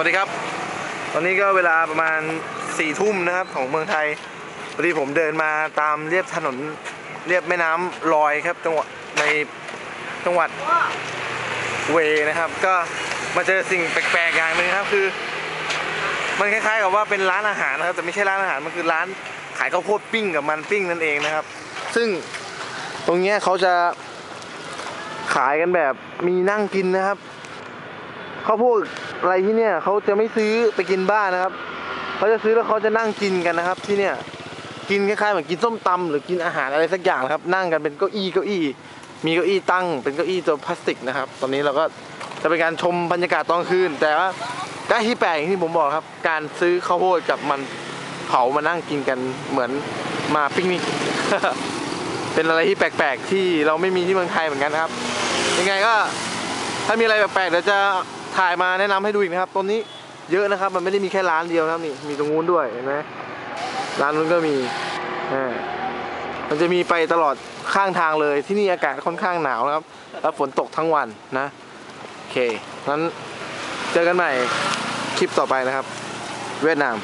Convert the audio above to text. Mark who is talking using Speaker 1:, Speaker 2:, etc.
Speaker 1: วัสดีครับ ตอนนี้ก็เวลาประมาณสี่ทุ่มนะครับของเมืองไทยพอดีผมเดินมาตามเรียบถนนเรียบแม่น้ำลอยครับจังหวัดในจังหวัดเวนะครับ ก็มาเจอสิ่งแปลกๆอย่างหนึ่งครับคือ มันคล้ายๆกับว่าเป็นร้านอาหารนะครับ แต่ไม่ใช่ร้านอาหารมันคือร้านขายข้าวโพดปิ้งกับมันปิ้งนั่นเองนะครับ ซึ่งตรงเนี้ยเขาจะขายกันแบบมีนั่งกินนะครับ ข้าวโพดอะไรที่เนี่ยเขาจะไม่ซื้อไปกินบ้านนะครับเขาจะซื้อแล้วเขาจะนั่งกินกันนะครับ ที่เนี่ยกินคล้ายๆเหมือนกินส้มตำหรือกินอาหารอะไรสักอย่างนะครับ นั่งกันเป็นเก้าอี้เก้าอี้ มีเก้าอี้ตั้ง เป็นเก้าอี้ตัวพลาสติกนะครับ ตอนนี้เราก็จะเป็นการชมบรรยากาศตอนคืน แต่ว่าได้ที่แปลกที่ผมบอกครับ การซื้อข้าวโพดกับมันเผามานั่งกินกันเหมือนมาปิกนิกเป็นอะไรที่แปลกๆที่เราไม่มีที่เมืองไทยเหมือนกันครับ ยังไงก็ถ้ามีอะไรแปลกๆเดี๋ยวจะ ถ่ายมาแนะนำให้ดูอีกนะครับต้นนี้เยอะนะครับ มันไม่ได้มีแค่ร้านเดียวนะครับนี่มีตรงนู้นด้วยเห็นไหมร้านนู้นก็มีอ่ามันจะมีไปตลอดข้างทางเลยที่นี่อากาศค่อนข้างหนาวนะครับ แล้วฝนตกทั้งวันนะโอเคงั้นเจอกันใหม่คลิปต่อไปนะครับ เวียดนาม